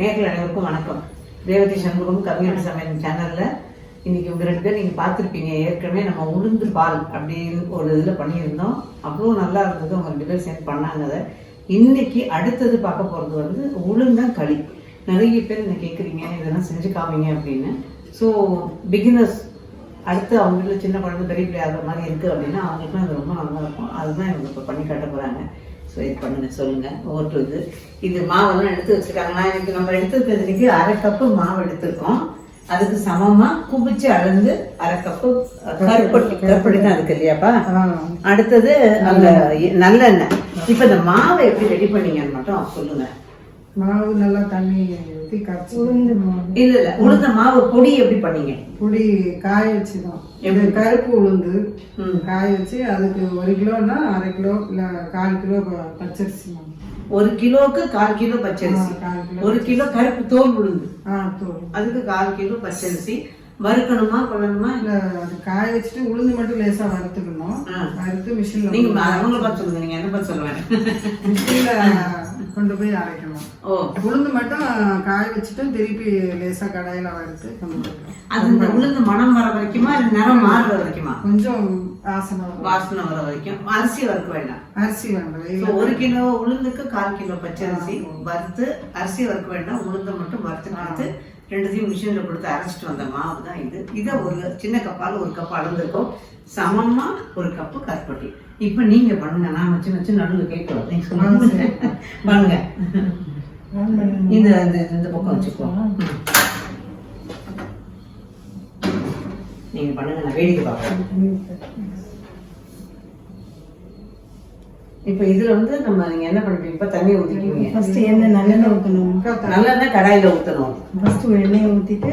நேர்கள் அனைவருக்கும் வணக்கம். ரேவதி சண்முகம் கவிஞர் சமையல் சேனல்ல இன்னைக்கு உங்க ரெண்டு பேர் நீங்க பார்த்துருப்பீங்க. ஏற்கனவே நம்ம உளுந்து பால் அப்படின்னு ஒரு இதுல பண்ணியிருந்தோம். அவ்வளோ நல்லா இருந்தது. அவங்க ரெண்டு பேர் சேர்ந்து பண்ணாங்க அதை இன்னைக்கு அடுத்தது பார்க்க போறது வந்து உளுந்தங்களி நிறைய பேர் என்ன கேட்குறீங்க இதெல்லாம் செஞ்சு காமிங்க அப்படின்னு. ஸோ பிகினர்ஸ் அடுத்து அவங்களுக்கு சின்ன குழந்தை பெரிய பிள்ளை ஆகிற மாதிரி இருக்குது அப்படின்னா அவங்களுக்குலாம் அது ரொம்ப நல்லா இருக்கும். அதுதான் இவங்க இப்போ பண்ணி காட்ட போகிறாங்க இது பண்ணுங்க சொல்லுங்க. ஒவ்வொரு இது மாவெல்லாம் எடுத்து வச்சிருக்காங்களா? இன்னைக்கு நம்ம எடுத்துருக்கிறதுக்கு அரை கப்பு மாவு எடுத்திருக்கோம். அதுக்கு சமமா குபிச்சு அளந்து அரை கப்பு கருப்பட்டி கருப்பட்டி தான் இருக்கு இல்லையாப்பா? அடுத்தது அந்த நல்லெண்ணெய். இப்போ இந்த மாவை எப்படி ரெடி பண்ணீங்கன்னு மட்டும் சொல்லுங்க. மாவு நல்லா தண்ணி ஊற்றி கரைச்சி உளுந்து மாவு. இல்ல இல்ல உளுந்த மாவு பொடி எப்படி பண்ணீங்க? பொடி காய வச்சுதான். இது கருப்பு உளுந்து. காய வச்சு அதுக்கு ஒரு கிலோன்னா அரை கிலோ இல்ல கால் கிலோ பச்சரிசி மாவு. ஒரு கிலோவுக்கு கால் கிலோ பச்சரிசி. ஆ, கால் கிலோ ஒரு கிலோ கருப்பு தோல் உளுந்து. அதுக்கு கால் கிலோ பச்சரிசி. வறுக்கணுமா பண்ணணுமா இல்ல அது காய வச்சுட்டு உளுந்து மட்டும் லேசா வறுத்துக்கணும். வறுத்து மிஷின்ல நீங்க அவங்கள பார்த்து சொல்லுங்க நீங்க என்ன பார்த்து சொல்லுவேன் மிஷின்ல கொண்டு போய் அரைக்கணும். ஓ. உளுந்து மட்டும் காய வச்சுட்டு திருப்பி லேசா கடாயில வறுத்து கொண்டு அது இந்த உளுந்து மனம் வர வரைக்குமா இல்ல நிறம் மாறுற வரைக்குமா? கொஞ்சம் வாசனை. வாசனை வர வரைக்கும். அரிசி வறுக்க வேண்டாம். அரிசி வேண்டாம். ஒரு கிலோ உளுந்துக்கு கால் கிலோ பச்சரிசி வறுத்து அரிசி வறுக்க வேண்டாம். உளுந்தை மட்டும் வறுத்து ரெண்டுத்தையும் மிஷினில் கொடுத்து அரைச்சிட்டு வந்த மாவு தான் இது. இதை ஒரு சின்ன கப்பால் ஒரு கப் அளந்துருக்கோம். சமமா ஒரு கப்பு கருப்பட்டி. இப்போ நீங்க பண்ணுங்க. நான் வச்சு வச்சு நடுவில் கேட்கலாம் பண்ணுங்க. இந்த இந்த பக்கம் வச்சுக்கோ ம். நீங்க பண்ணுங்க. நான் வேடிக்கை பார்க்குறேன். இப்போ இதுல வந்து நம்ம நீங்க என்ன பண்ணுவீங்க இப்போ தண்ணியை ஊற்றிக்குவீங்க ஃபர்ஸ்ட் எண்ணெய் நல்லெண்ணெய் ஊற்றணும் நல்லெண்ணெய் கடாயில ஊற்றணும் ஃபர்ஸ்ட் எண்ணெயை ஊற்றிட்டு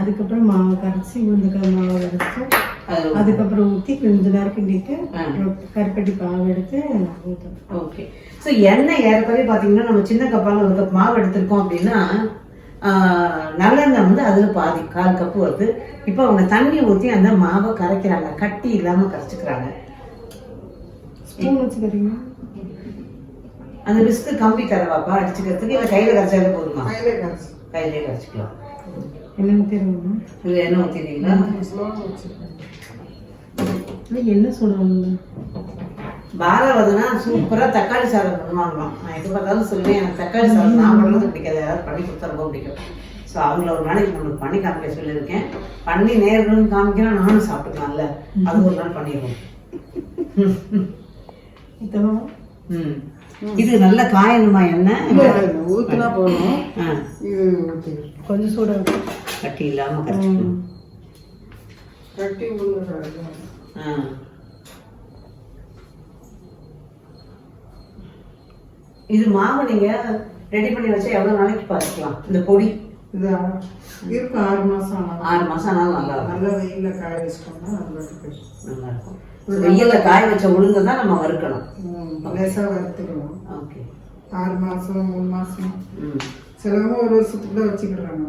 அதுக்கப்புறம் மாவு கரைச்சி உளுந்துக்காய் மாவு அரைச்சு அது அதுக்கப்புறம் ஊற்றி கொஞ்ச நேரம் கிண்டிட்டு கருப்பட்டி பாவு எடுத்து ஊற்றணும் ஓகே. ஸோ எண்ணெய் ஏறக்குறைய பார்த்தீங்கன்னா நம்ம சின்ன கப்பால் ஒரு கப் மாவு எடுத்திருக்கோம் அப்படின்னா நல்லெண்ணெய் வந்து அதில் பாதி கால் கப்பு வருது. இப்போ அவங்க தண்ணி ஊற்றி அந்த மாவை கரைக்கிறாங்க. கட்டி இல்லாமல் கரைச்சிக்கிறாங்க. ஸ்பூன் அந்த பிஸ்கு கம்பி தரவாப்பா அடிச்சுக்கிறதுக்கு இல்லை கையில் கரைச்சாலே போதுமா? கையில கரைச்சி. கையிலே கரைச்சிக்கலாம். எண்ணெய் ஊற்றிடுவோம் இல்லை எண்ணெய் ஊற்றிட்டீங்களா ஸ்லோவாக வச்சுருக்கேன் இல்லை எண்ணெய் சுடுவாங்க பாரவதுனா சூப்பரா தக்காளி சாதம் பண்ணுவாங்களாம். நான் எது பார்த்தாலும் சொல்லுவேன் எனக்கு தக்காளி சாதம் நான் பண்ணுறது பிடிக்காது. யாராவது பண்ணி கொடுத்தா ரொம்ப பிடிக்கும். ஸோ அவங்கள ஒரு நாளைக்கு நம்மளுக்கு பண்ணி காமிக்க சொல்லியிருக்கேன். பண்ணி நேர்களும் காமிக்கிறேன் நானும் சாப்பிட்டுக்கலாம்ல. அது ஒரு நாள் பண்ணிடுவோம். இது நல்ல காயணுமா எண்ணெய் ஊத்துனா போதும். ஆ. இது கொஞ்சம் சூட கட்டி இல்லாமல் கட்டி ஆ. இது மாவு நீங்க ரெடி பண்ணி வச்சா எவ்வளவு நாளைக்கு பார்த்துக்கலாம் இந்த பொடி? இது இருக்கும் ஆறு ஆனாலும் ஆறு மாசம் ஆனாலும் நல்லா இருக்கும் நல்ல வெயில்ல காய வச்சுட்டோம்னா நல்லா இருக்கு நல்லா இருக்கும் வெயில்ல காய வச்ச உளுந்து தான் நம்ம வறுக்கணும் ம், லேசா வறுத்துக்கணும் ஓகே ஆறு மாசம் மூணு மாசம் ம் சிலவங்க ஒரு வருஷத்துக்கு தான் வச்சுக்கிறாங்க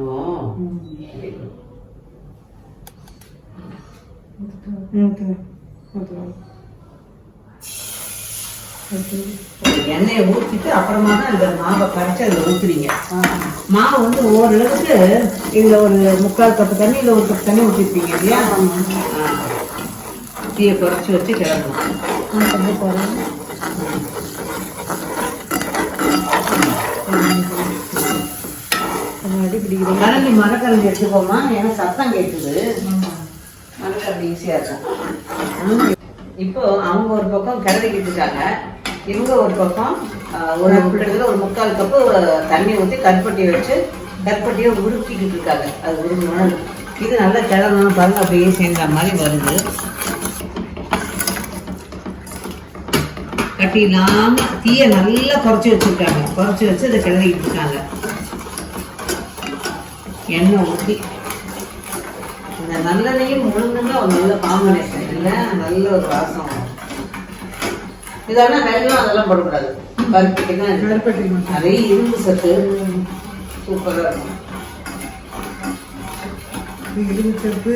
ஓ ம். ஊற்றுவேன் ஊற்றுவேன் எண்ணெயை ஊற்றிட்டு அப்புறமா தான் இந்த மாவை கரைச்சி அதில் ஊற்றுறீங்க மாவு வந்து ஓரளவுக்கு இதில் ஒரு முக்கால் கப்பு தண்ணி இல்லை ஒரு கப்பு தண்ணி ஊற்றிருப்பீங்க இல்லையா? தீயை குறைச்சி வச்சு கிளம்பணும் போகிறேன் அடி கரண்டி மரக்கரண்டி எடுத்துக்கோமா? ஏன்னா சத்தம் கேட்குது மரக்கரண்டி ஈஸியாக இருக்கும். இப்போ அவங்க ஒரு பக்கம் கிளறிக்கிட்டு இருக்காங்க இவங்க ஒரு பக்கம் ஒரு கிட்டத்தட்ட ஒரு முக்கால் கப்பு தண்ணி ஊற்றி கற்பட்டி வச்சு கற்பட்டியை உருக்கிக்கிட்டு இருக்காங்க. அது உருங்கணும் இது நல்லா கிளறணும் பாருங்க அப்படியே சேர்ந்த மாதிரி வருது. கட்டி இல்லாமல் தீயை நல்லா குறைச்சி வச்சிருக்காங்க குறைச்சி வச்சு அதை கிளறிக்கிட்டு இருக்காங்க. எண்ணெய் ஊற்றி இந்த நல்லெண்ணையும் முழுங்குங்க ஒரு நல்ல காம்பினேஷன் நல்ல ஒரு வாசம். இதெல்லாம் வெள்ளம் அதெல்லாம் போடக்கூடாது. பருப்புக்கு. நிறைய இரும்பு சத்து. சூப்பராக இருக்கும். இது இருபத்தெட்டு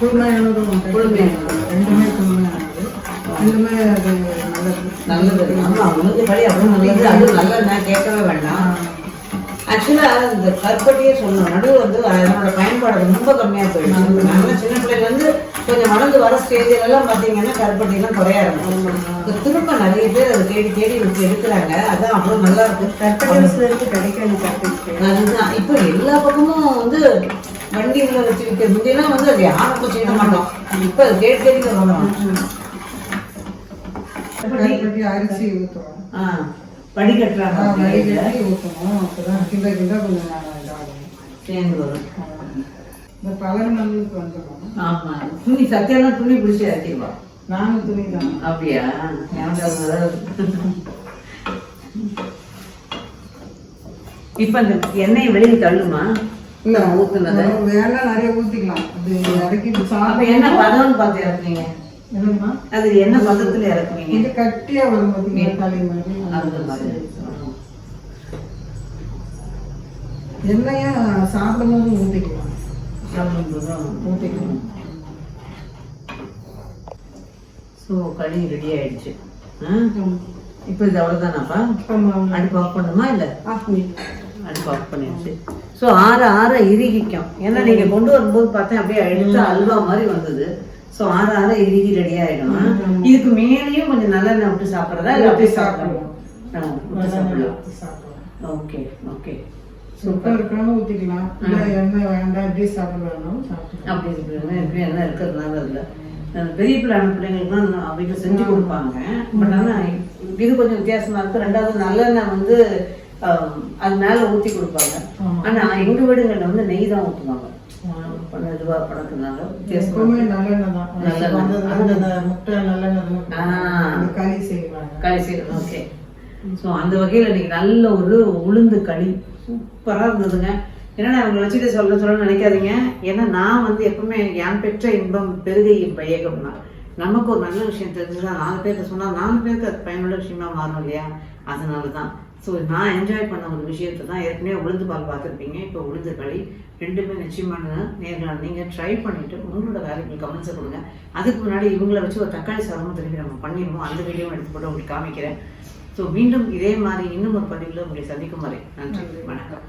குழுமையானதும் உண்டு. குளுமையானது. ரெண்டுமே குழுமையானது ரெண்டுமே அது நல்லது. அவங்களுக்கு களி அவ்வளோ நல்லது. நல்லது நான் கேட்கவே வேண்டாம். ஆக்சுவலா இந்த கருப்பட்டியே சொன்னோம் நடுவு வந்து அதனோட பயன்பாடு ரொம்ப கம்மியா போயிடுச்சு. நாங்க சின்ன பிள்ளைங்க வந்து கொஞ்சம் வளர்ந்து வர ஸ்டேஜ்ல எல்லாம் பாத்தீங்கன்னா கருப்பட்டி எல்லாம் குறைய ஆரம்பிச்சு திரும்ப நிறைய பேர் அதை தேடி தேடி வச்சு எடுக்கிறாங்க. அதான் அவ்வளவு நல்லா இருக்கு. கற்பனை இருக்கு கிடைக்காது கற்பனை அதுதான். இப்போ எல்லா பக்கமும் வந்து வண்டிகளை வச்சு விற்கிற முந்தையெல்லாம் வந்து அது யாரும் செய்ய மாட்டோம். இப்போ அது தேடி தேடி வரணும் கருப்பட்டி அரிசி ஊற்றுவோம் ஆ வடிகட்டுறாங்க வடிகட்டி ஊற்றணும் அப்பதான் கிண்ட கிண்ட கொஞ்சம் சேர்ந்து வரும். இந்த பலர் மண்ணுக்கு வந்துடும் ஆமா. துணி சத்தியெல்லாம் துணி பிடிச்சி இறக்கிடுவா. நானும் துணி தான். அப்படியா? இப்ப இந்த எண்ணெய் வெளியே தள்ளுமா? இல்ல. ஊத்துனது? வேணா நிறைய ஊத்திக்கலாம். அது அப்ப சாப்பிட என்ன பதம்னு பார்த்து இறக்குவீங்க? என்னமா அது என்ன பதத்துல இறக்குவீங்க? இது கட்டியா வரும் பார்த்தீங்களா? களி மாதிரி. அந்த மாதிரி. எண்ணெயா சாப்பிடும் போது ஊத்திக்கலாம். ஸோ களி ரெடி ஆயிடுச்சு? இப்போ இது அவ்வளோதானாப்பா அடுப்பு ஆஃப் பண்ணுமா இல்லை? ஆஃப் பண்ணி. அடுப்பு ஆஃப் பண்ணிடுச்சு ஸோ ஆற ஆற இறுகிக்கும். ஏன்னா நீங்க கொண்டு வரும்போது பார்த்தேன் அப்படியே எடுத்து அல்வா மாதிரி வந்தது. ஸோ ஆற ஆற இறுகி ரெடி ஆயிடும். இதுக்கு மேலேயும் கொஞ்சம் நல்லெண்ணெய் விட்டு சாப்பிட்றதா இல்லை அப்படியே சாப்பிடுவோம். ஓகே ஓகே சுத்தம் இருக்காம ஊத்திக்கலாம். இல்ல எண்ணெய் வேண்டாம் இப்படி சாப்பிடலாம் சாப்பிடலாம் அப்படி எப்படி என்ன இருக்கிறதுனால இல்லை. பெரிய பிள்ளையான பிள்ளைங்களுக்குலாம் வீட்டில் செஞ்சு கொடுப்பாங்க. பட் ஆனால் இது கொஞ்சம் வித்தியாசமா இருக்கு. ரெண்டாவது நல்லெண்ணெய் வந்து அது மேலே ஊற்றி கொடுப்பாங்க. ஆனா எங்க வீடுகளில் வந்து நெய் தான் ஊற்றுவாங்க இதுவாக பழக்கனால எப்பவுமே நல்லெண்ணெய் தான். நல்லெண்ணெய். முட்டை நல்லெண்ணெய் களி செய்வாங்க. ஓகே. ஸோ அந்த வகையில் இன்னைக்கு நல்ல ஒரு உளுந்து களி. சூப்பராக இருந்ததுங்க. என்னடா அவங்க வச்சுட்டு சொல்ல சொல்ல நினைக்காதீங்க. ஏன்னா நான் வந்து எப்பவுமே யான் பெற்ற இன்பம் பெருகை பயகம்னா நமக்கு ஒரு நல்ல விஷயம் தெரிஞ்சுட்டா நாலு பேருக்கு சொன்னால் நாலு பேருக்கு அது பயனுள்ள விஷயமா மாறும் இல்லையா? அதனால தான் ஸோ நான் என்ஜாய் பண்ண ஒரு விஷயத்தை தான் ஏற்கனவே உளுந்து பால் பார்த்துருப்பீங்க. இப்போ உளுந்து களி ரெண்டுமே நிச்சயமான நேரில் நீங்கள் ட்ரை பண்ணிவிட்டு உங்களோட வேலைக்கு கவனிச்சு கொடுங்க அதுக்கு முன்னாடி இவங்களை வச்சு ஒரு தக்காளி சாதமும் திரும்பி நம்ம பண்ணிடுவோம். அந்த வீடியோவும் எடுத்து போட்டு உங்களுக்கு காமிக்கிறேன். ஸோ மீண்டும் இதே மாதிரி இன்னும் ஒரு பதிவில் உங்களை சந்திக்கும் வரை நன்றி. வணக்கம்.